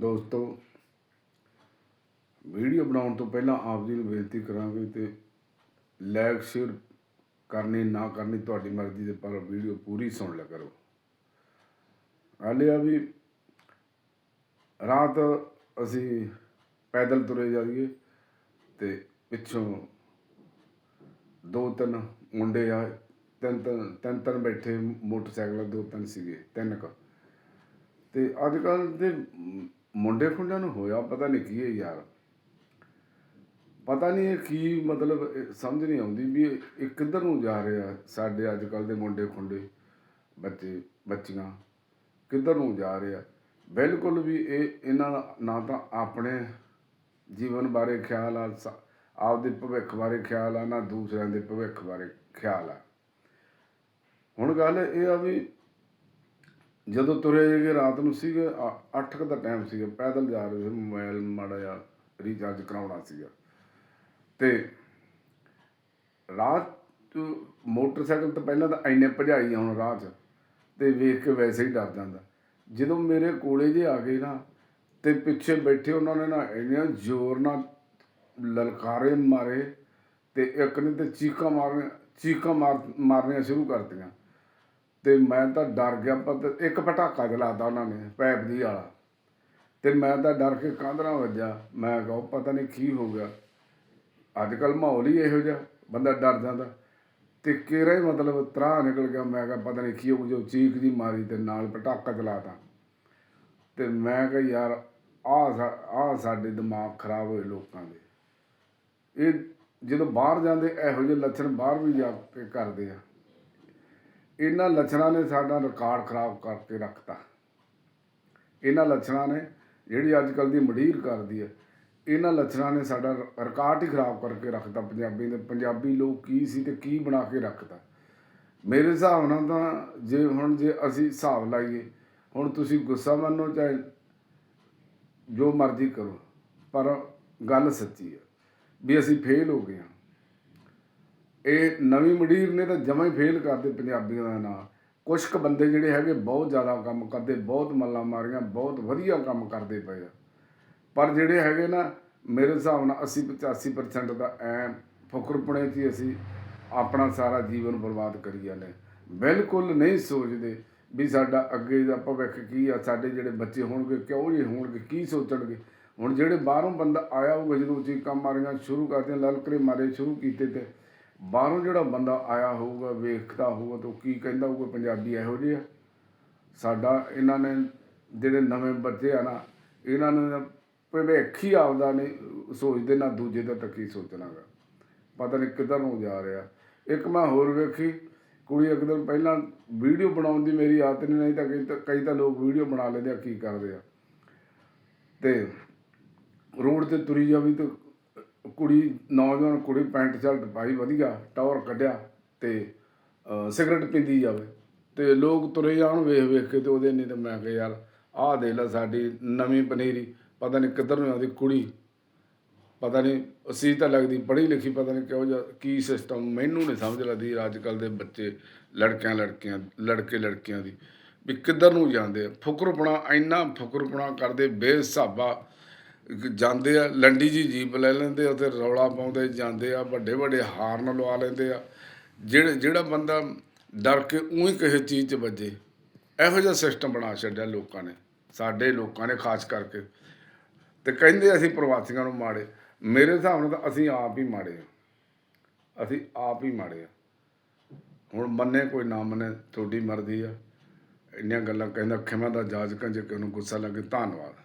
ਦੋਸਤੋ, ਵੀਡੀਓ ਬਣਾਉਣ ਤੋਂ ਪਹਿਲਾਂ ਆਪ ਜੀ ਨੂੰ ਬੇਨਤੀ ਕਰਾਂਗੇ ਤੇ ਲਾਈਕ ਸ਼ੇਅਰ ਕਰਨੀ, ਨਾ ਕਰਨੀ ਤੁਹਾਡੀ ਮਰਜ਼ੀ ਦੇ ਪਰ ਵੀਡੀਓ ਪੂਰੀ ਸੁਣ ਲਿਆ ਕਰੋ। ਹਾਲੇ ਆ ਵੀ ਰਾਤ ਅਸੀਂ ਪੈਦਲ ਤੁਰੇ ਜਾਈਏ ਤੇ ਪਿੱਛੋਂ ਦੋ ਤਿੰਨ ਮੁੰਡੇ ਆ ਤਿੰਨ ਤਿੰਨ ਤਿੰਨ ਤਿੰਨ ਬੈਠੇ ਮੋਟਰਸਾਈਕਲ ਦੋ ਤਿੰਨ ਸੀਗੇ, ਤਿੰਨ ਕ। ਤੇ ਅੱਜ ਕੱਲ ਦੇ ਮੁੰਡੇ ਖੁੰਡਿਆਂ ਨੂੰ ਹੋਇਆ, ਪਤਾ ਨਹੀਂ ਕੀ ਹੈ ਯਾਰ। ਪਤਾ ਨਹੀਂ ਇਹ ਕੀ ਮਤਲਬ ਸਮਝ ਨਹੀਂ ਆਉਂਦੀ ਵੀ ਇਹ ਕਿੱਧਰ ਨੂੰ ਜਾ ਰਿਹਾ ਸਾਡੇ ਅੱਜ ਕੱਲ ਦੇ ਮੁੰਡੇ ਖੁੰਡੇ, ਬੱਚੇ, ਬੱਚੀਆਂ, ਕਿੱਧਰ ਨੂੰ ਜਾ ਰਿਹਾ ਬਿਲਕੁਲ ਵੀ ਇਹ, ਇਹਨਾਂ ਦਾ ਨਾ ਤਾਂ ਆਪਣੇ ਜੀਵਨ ਬਾਰੇ ਖਿਆਲ ਆ ਆਪਦੇ ਭਵਿੱਖ ਬਾਰੇ ਖਿਆਲ ਆ, ਨਾ ਦੂਸਰਿਆਂ ਦੇ ਭਵਿੱਖ ਬਾਰੇ ਖਿਆਲ ਆ। ਹੁਣ ਗੱਲ ਇਹ ਆ ਵੀ ਜਦੋਂ ਤੁਰੇ ਸੀਗੇ, ਰਾਤ ਨੂੰ ਸੀਗੇ 8 ਕੁ ਦਾ ਟਾਈਮ ਸੀਗਾ, ਪੈਦਲ ਜਾ ਰਹੇ ਸੀ ਮੋਬਾਈਲ ਮਾੜਾ ਜਿਹਾ ਰੀਚਾਰਜ ਕਰਾਉਣਾ ਸੀਗਾ। ਤੇ ਰਾਤ ਮੋਟਰਸਾਈਕਲ ਤਾਂ ਪਹਿਲਾਂ ਤਾਂ ਐਨੇ ਭਜਾਈ ਹੁਣ ਰਾਹ 'ਚ, ਤੇ ਵੇਖ ਕੇ ਵੈਸੇ ਹੀ ਡਰ ਜਾਂਦਾ। ਜਦੋਂ ਮੇਰੇ ਕੋਲੇ ਜੇ ਆ ਗਏ ਨਾ, ਤੇ ਪਿੱਛੇ ਬੈਠੇ ਉਹਨਾਂ ਨੇ ਨਾ ਇੰਨੇ ਜ਼ੋਰ ਨਾਲ ਲਲਕਾਰੇ ਮਾਰੇ, ਤੇ ਇੱਕ ਨੇ ਤੇ ਚੀਕਾਂ ਮਾਰਨੀਆਂ ਚੀਕਾਂ ਮਾਰ, ਮਾਰਨੀਆਂ ਸ਼ੁਰੂ ਕਰਤੀਆਂ। ਅਤੇ ਮੈਂ ਤਾਂ ਡਰ ਗਿਆ, ਪਰ ਇੱਕ ਪਟਾਕਾ ਚਲਾਤਾ ਉਹਨਾਂ ਨੇ ਪੈਪ ਦੀ ਵਾਲਾ। ਅਤੇ ਮੈਂ ਤਾਂ ਡਰ ਕੇ ਕਾਂਦਰਾ ਵੱਜਾ ਮੈਂ ਕਿਹਾ ਪਤਾ ਨਹੀਂ ਕੀ ਹੋ ਗਿਆ। ਅੱਜ ਕੱਲ੍ਹ ਮਾਹੌਲ ਹੀ ਇਹੋ ਜਿਹਾ, ਬੰਦਾ ਡਰ ਜਾਂਦਾ। ਤੇ ਕਿਹੜਾ ਹੀ ਮਤਲਬ ਤਰਾਹ ਨਿਕਲ ਗਿਆ, ਮੈਂ ਕਿਹਾ, ਪਤਾ ਨਹੀਂ ਕੀ ਹੋ ਜੋ ਚੀਕ ਦੀ ਮਾਰੀ ਤੇ ਨਾਲ ਪਟਾਕਾ ਚਲਾਤਾ ਤੇ ਮੈਂ ਕਿਹਾ, ਯਾਰ, ਆਹ ਆਹ ਸਾਡੇ ਦਿਮਾਗ ਖਰਾਬ ਹੋਏ ਲੋਕਾਂ ਦੇ। ਇਹ ਜਦੋਂ ਬਾਹਰ ਜਾਂਦੇ, ਇਹੋ ਜਿਹੇ ਲੱਛਣ ਬਾਹਰ ਵੀ ਜਾ ਕੇ ਕਰਦੇ ਆ। ਇਹਨਾਂ ਲੱਛਣਾਂ ਨੇ ਸਾਡਾ ਰਿਕਾਰਡ ਖਰਾਬ ਕਰਕੇ ਰੱਖਤਾ। ਇਹਨਾਂ ਲੱਛਣਾਂ ਨੇ ਜਿਹੜੀ ਅੱਜ ਕੱਲ ਦੀ ਮਡੀਰ ਕਰਦੀ ਹੈ, ਇਹਨਾਂ ਲੱਛਣਾਂ ਨੇ ਸਾਡਾ ਰ- ਰਿਕਾਰਡ ਹੀ ਖਰਾਬ ਕਰਕੇ ਰੱਖਤਾ ਪੰਜਾਬੀ ਦੇ ਪੰਜਾਬੀ ਲੋਕ ਕੀ ਸੀ ਤੇ ਕੀ ਬਣਾ ਕੇ ਰੱਖਤਾ ਮੇਰੇ ਹਿਸਾਬ ਨਾਲ ਤਾਂ ਜੇ ਹੁਣ ਜੇ ਅਸੀਂ ਹਿਸਾਬ ਲਾਈਏ, ਹੁਣ ਤੁਸੀਂ ਗੁੱਸਾ ਮੰਨੋ ਚਾਹੇ ਜੋ ਮਰਜ਼ੀ ਕਰੋ, ਪਰ ਗੱਲ ਸੱਚੀ ਹੈ ਵੀ ਅਸੀਂ ਫੇਲ ਹੋ ਗਏ ਹਾਂ। ਇਹ ਨਵੀਂ ਮੰਡੀਰ ਨੇ ਤਾਂ ਜਮਾਂ ਹੀ ਫੇਲ ਕਰਦੇ ਪੰਜਾਬੀਆਂ ਦਾ ਨਾਂ ਕੁਝ ਕੁ ਬੰਦੇ ਜਿਹੜੇ ਹੈਗੇ ਬਹੁਤ ਜ਼ਿਆਦਾ ਕੰਮ ਕਰਦੇ, ਬਹੁਤ ਮੱਲਾਂ ਮਾਰੀਆਂ, ਬਹੁਤ ਵਧੀਆ ਕੰਮ ਕਰਦੇ ਪਏ ਆ। ਪਰ ਜਿਹੜੇ ਹੈਗੇ ਨਾ, ਮੇਰੇ ਹਿਸਾਬ ਨਾਲ 80 85% ਦਾ ਐ ਫੁਕਰਪੁਣੇ 'ਚ ਹੀ ਅਸੀਂ ਆਪਣਾ ਸਾਰਾ ਜੀਵਨ ਬਰਬਾਦ ਕਰੀ ਜਾਂਦੇ ਬਿਲਕੁਲ ਨਹੀਂ ਸੋਚਦੇ ਵੀ ਸਾਡਾ ਅੱਗੇ ਦਾ ਭਵਿੱਖ ਕੀ ਆ, ਸਾਡੇ ਜਿਹੜੇ ਬੱਚੇ ਹੋਣਗੇ ਕਿਉਂ ਜਿਹੇ ਹੋਣਗੇ, ਕੀ ਸੋਚਣਗੇ। ਹੁਣ ਜਿਹੜੇ ਬਾਹਰੋਂ ਬੰਦਾ ਆਇਆ ਹੋਊਗਾ ਜਦੋਂ ਚੀਕਾਂ ਮਾਰੀਆਂ ਸ਼ੁਰੂ ਕਰਦੇ ਲਲਕਰੇ ਮਾਰੇ ਸ਼ੁਰੂ ਕੀਤੇ ਤੇ ਬਾਹਰੋਂ ਜਿਹੜਾ ਬੰਦਾ ਆਇਆ ਹੋਊਗਾ, ਵੇਖਦਾ ਹੋਊਗਾ ਤਾਂ ਉਹ ਕੀ ਕਹਿੰਦਾ ਹੋਊਗਾ, ਪੰਜਾਬੀ ਇਹੋ ਜਿਹੇ ਆ। ਸਾਡਾ, ਇਹਨਾਂ ਨੇ ਜਿਹੜੇ ਨਵੇਂ ਬੱਚੇ ਆ ਨਾ, ਇਹਨਾਂ ਨੇ ਭਵਿੱਖ ਹੀ ਆਪਦਾ ਨਹੀਂ ਸੋਚਦੇ, ਨਾ ਦੂਜੇ ਦਾ ਤਾਂ ਕੀ ਸੋਚਣਾਗਾ ਪਤਾ ਨਹੀਂ ਕਿੱਧਰ ਨੂੰ ਜਾ ਰਿਹਾ। ਇੱਕ ਮੈਂ ਹੋਰ ਵੇਖੀ, ਕੁੜੀ ਇੱਕ ਦਿਨ ਪਹਿਲਾਂ ਵੀਡੀਓ ਬਣਾਉਣ ਦੀ ਮੇਰੀ ਆਦਤ ਨਹੀਂ ਨਹੀਂ ਤਾਂ ਕਈ ਤਾਂ ਕਈ ਤਾਂ ਲੋਕ ਵੀਡੀਓ ਬਣਾ ਲੈਂਦੇ ਆ, ਕੀ ਕਰਦੇ ਆ। ਤੇ ਰੋਡ ਤੇ ਤੁਰੀ ਜਾਵੀ ਤਾਂ ਕੁੜੀ, ਨੌਜਵਾਨ ਕੁੜੀ ਪੈਂਟ ਸ਼ਰਟ ਪਾਈ, ਵਧੀਆ ਟੌਰ ਕੱਢਿਆ ਤੇ ਸਿਗਰਟ ਪੀਂਦੀ ਜਾਵੇ। ਤੇ ਲੋਕ ਤੁਰੇ ਜਾਣ ਵੇਖ ਵੇਖ ਕੇ ਤੇ ਉਹਦੇ ਨਹੀਂ ਤਾਂ ਮੈਂ ਕਿਹਾ, ਯਾਰ, ਆਹ ਦੇ ਲੈ ਸਾਡੀ ਨਵੀਂ ਪਨੀਰੀ, ਪਤਾ ਨਹੀਂ ਕਿੱਧਰ ਨੂੰ ਆਉਂਦੀ ਕੁੜੀ। ਪਤਾ ਨਹੀਂ, ਅਸੀਂ ਤਾਂ ਲੱਗਦੀ ਪੜ੍ਹੀ ਲਿਖੀ, ਪਤਾ ਨਹੀਂ ਕਿਹੋ ਜਿਹਾ, ਕੀ ਸਿਸਟਮ ਮੈਨੂੰ ਨਹੀਂ ਸਮਝ ਲੱਗਦੀ ਅੱਜ ਕੱਲ ਦੇ ਬੱਚੇ, ਲੜਕਿਆਂ ਲੜਕੀਆਂ, ਲੜਕੇ ਲੜਕੀਆਂ ਦੀ, ਵੀ ਕਿੱਧਰ ਨੂੰ ਜਾਂਦੇ ਫੁਕਰਪਣਾ, ਇੰਨਾ ਫੁਕਰਪਣਾ ਕਰਦੇ, ਬੇਹਿਸਾਬਾ ਜਾਂਦੇ ਆ, ਲੰਡੀ ਜੀ ਜੀਪ ਲੈ ਲੈਂਦੇ ਆ ਤੇ ਰੌਲਾ ਪਾਉਂਦੇ, ਜਾਂਦੇ ਆ, ਵੱਡੇ ਵੱਡੇ ਹਾਰਨ ਲਵਾ ਲੈਂਦੇ ਆ। ਜਿਹੜੇ ਜਿਹੜਾ ਬੰਦਾ ਡਰ ਕੇ ਉਹੀ ਕਿਸੇ ਚੀਜ਼ 'ਚ ਵੱਜੇ, ਇਹੋ ਜਿਹਾ ਸਿਸਟਮ ਬਣਾ ਛੱਡਿਆ ਲੋਕਾਂ ਨੇ, ਸਾਡੇ ਲੋਕਾਂ ਨੇ ਖਾਸ ਕਰਕੇ। ਤੇ ਕਹਿੰਦੇ ਅਸੀਂ ਪ੍ਰਵਾਸੀਆਂ ਨੂੰ ਮਾੜੇ, ਮੇਰੇ ਹਿਸਾਬ ਨਾਲ ਤਾਂ ਅਸੀਂ ਆਪ ਹੀ ਮਾੜੇ ਆ। ਅਸੀਂ ਆਪ ਹੀ ਮਾੜੇ ਆ। ਹੁਣ ਮੰਨੇ ਕੋਈ ਨਾ ਮੰਨੇ, ਤੁਹਾਡੀ ਮਰਜ਼ੀ ਆ। ਇੰਨੀਆਂ ਗੱਲਾਂ ਕਹਿੰਦਾ ਖਿਮਾ ਦਾ ਜਾਜਕਾਂ ਜੇ ਕਿ ਉਹਨੂੰ ਗੁੱਸਾ ਲੱਗੇ? ਧੰਨਵਾਦ।